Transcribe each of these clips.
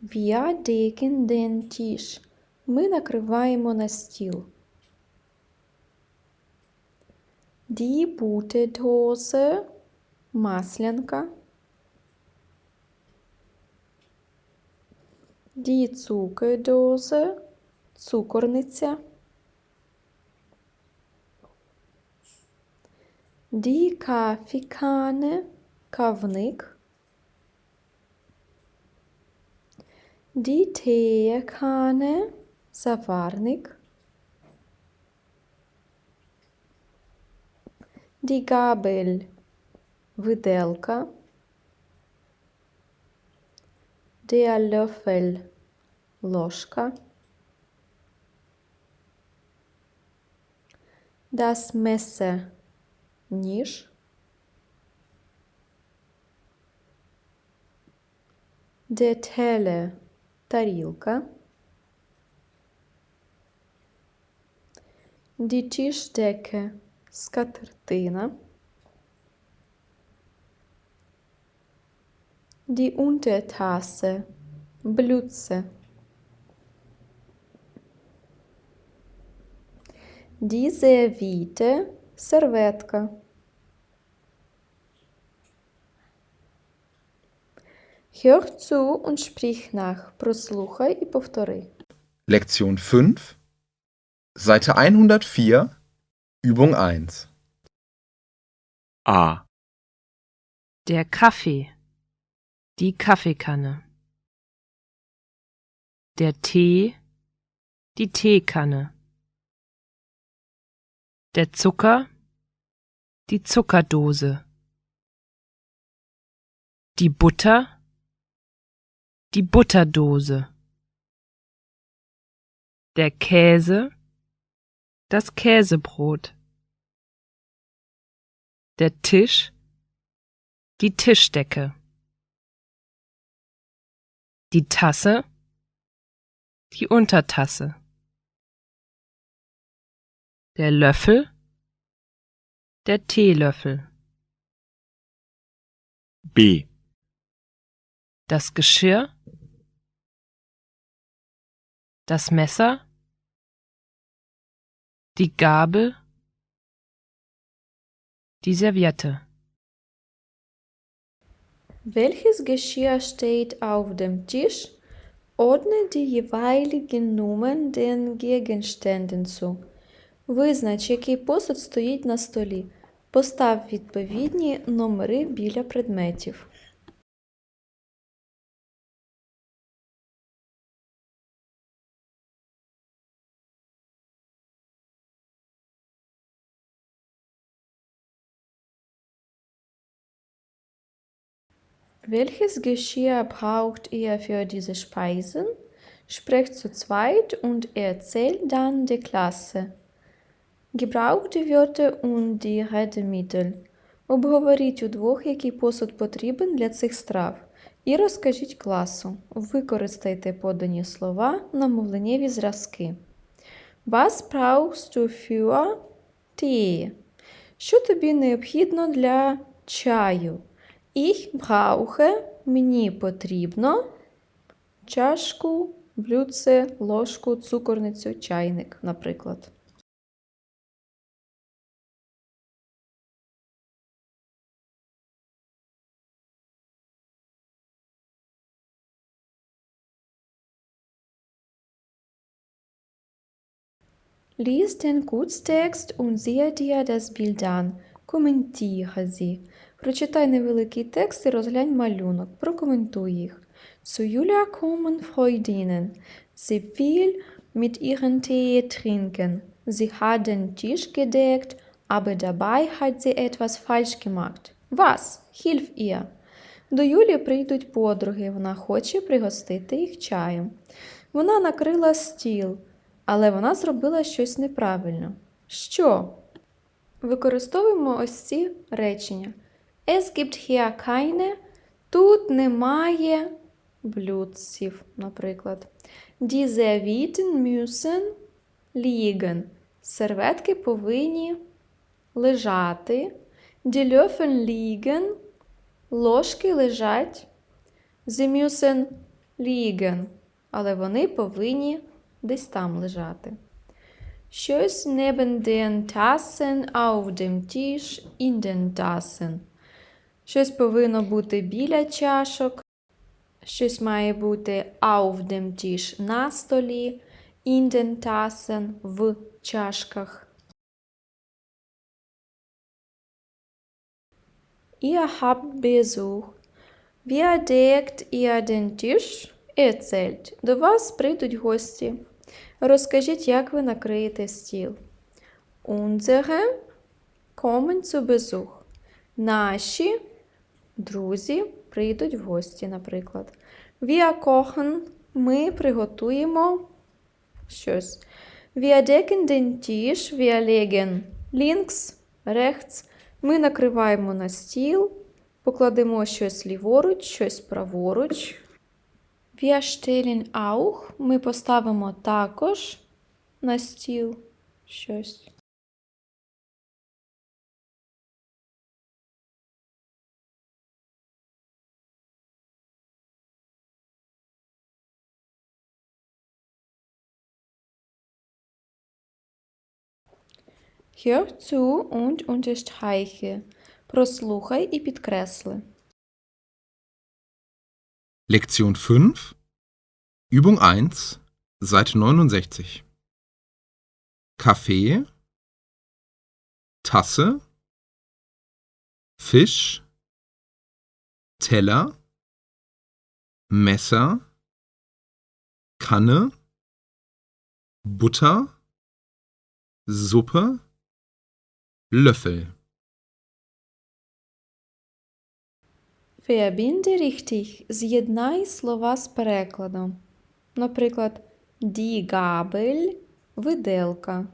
Wir decken den Tisch. Ми накриваємо на стіл. Die Butedose – маслянка. Die Zuckerdose – цукорниця. Die Kaffeekanne – кавник. Die Teekanne – заварник. Die Gabel – виделка. Der Löffel – ложка. Das Messer – ніж. Der Teller – тарілка. Tischdecke – скатертина. Die Untertasse – блюдце. Die Serviette – серветка. Hör zu und sprich nach. Прослухай і повтори. Lektion 5, Seite 104, Übung 1. A. Der Kaffee. Die Kaffeekanne. Der Tee. Die Teekanne. Der Zucker. Die Zuckerdose. Die Butter. die Butterdose. Der Käse. Das Käsebrot. Der Tisch. Die Tischdecke. Die Tasse. Die Untertasse. Der Löffel. Der Teelöffel. B. Das Geschirr Das Messer. Die Gabel. Die Serviette. Welches Geschirr steht auf dem Tisch? Ordne die jeweiligen Nummern den Gegenständen zu. Визнач, який посуд стоїть на столі. Постав відповідні номери біля предметів. Welches Geschirr braucht ihr für diese Speisen? Sprecht zu zweit und erzählt dann der Klasse. Gebraucht die Wörter und die Redemittel. Обговоріть удвох, який посуд потрібен для цих страв. І розкажіть класу. Використайте подані слова на мовленнєві зразки. Was brauchst du für Tee? Що тобі необхідно для чаю? Ich brauche, мені потрібно чашку, блюдце, ложку, цукорницю, чайник, наприклад. Lies den Kurztext und sehe dir das Bild an. Коментіре sie. Прочитай невеликий текст і розглянь малюнок. Прокоментуй їх. Zu Julia kommen Freundinnen. Sie will mit ihren Tee trinken. Sie hat den Tisch gedeckt, aber dabei hat sie etwas falsch gemacht. Was? Hilf ihr. До Юлі прийдуть подруги. Вона хоче пригостити їх чаєм. Вона накрила стіл, але вона зробила щось неправильно. Що? Використовуємо ось ці речення. Es gibt hier keine. Тут немає блюдців, наприклад. Die Servietten müssen liegen. Серветки повинні лежати. Die Löffel liegen. Ложки лежать. Sie müssen liegen, але вони повинні десь там лежати. Щось neben den Tassen auf dem Tisch in den Tassen. Щось повинно бути біля чашок. Щось має бути auf dem Tisch на столі, in den Tassen в чашках. Ihr habt Besuch. Wer deckt ihr den Tisch? Erzählt. До вас прийдуть гості. Розкажіть, як ви накриєте стіл. Unsere kommen zu Besuch. Наші друзі прийдуть в гості, наприклад. Wir kochen. Ми приготуємо щось. Wir decken den Tisch. Wir legen links, rechts. Ми накриваємо на стіл, покладемо щось ліворуч, щось праворуч. Wir stellen auch. Ми поставимо також на стіл щось. Hör zu und unterstreiche. Прослухай і підкресли. Lektion 5, Übung 1, Seite 69. Kaffee, Tasse, Fisch, Teller, Messer, Kanne, Butter, Suppe, Löffel. Verbinde richtig. З'єднай слова з перекладом. Наприклад, die Gabel – виделка.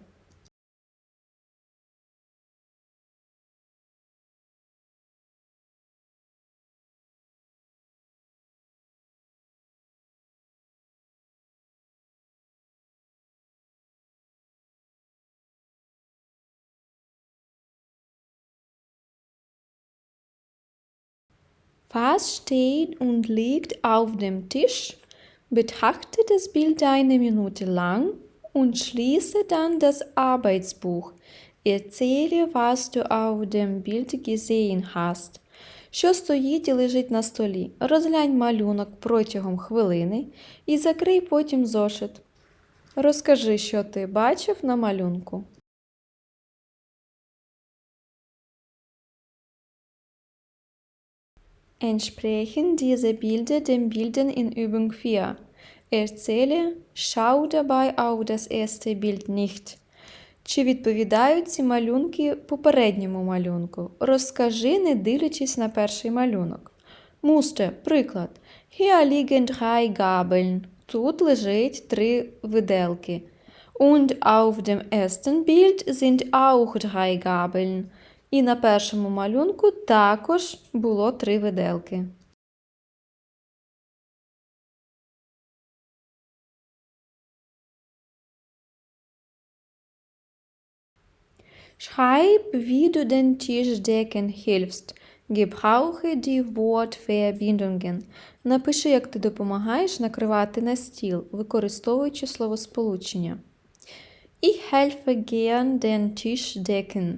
Was steht und liegt auf dem Tisch? Betrachte das Bild eine Minute lang und schließe dann das Arbeitsbuch. Erzähle, was du auf dem Bild gesehen hast. Що стоїть і лежить на столі? Розглянь малюнок протягом хвилини і закрий потім зошит. Розкажи, що ти бачив на малюнку. Entsprechen diese Bilder den Bildern in Übung 4. Erzähle, schau dabei auf das erste Bild nicht. Чи відповідають ці малюнки попередньому малюнку? Розкажи, не дивлячись на перший малюнок. Мусте, приклад. Hier liegen drei Gabeln. Тут лежить три виделки. Und auf dem ersten Bild sind auch drei Gabeln. І на першому малюнку також було три виделки. Schreib, wie du den Tisch decken hilfst. Gebrauche die Wortverbindungen. Напиши, як ти допомагаєш накривати на стіл, використовуючи словосполучення. Ich helfe gern den Tisch decken.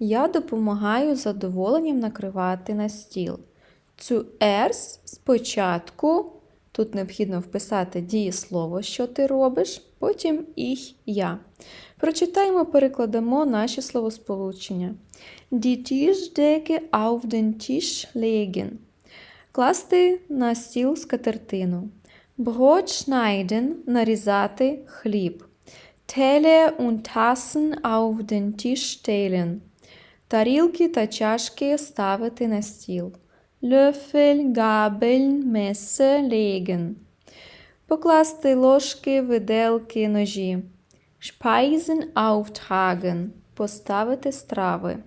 Я допомагаю задоволенням накривати на стіл. Zuerst – спочатку. Тут необхідно вписати дієслово, що ти робиш, потім ich – я. Прочитаємо, перекладемо наші словосполучення. Die Tischdecke auf den Tisch legen. Класти на стіл скатертину. Brot schneiden – нарізати хліб. Teller und Tassen auf den Tisch stellen. Тарілки та чашки ставити на стіл. Löffel, Gabeln, Messe, legen. Покласти ложки, виделки, ножі. Speisen auftragen. Поставити страви.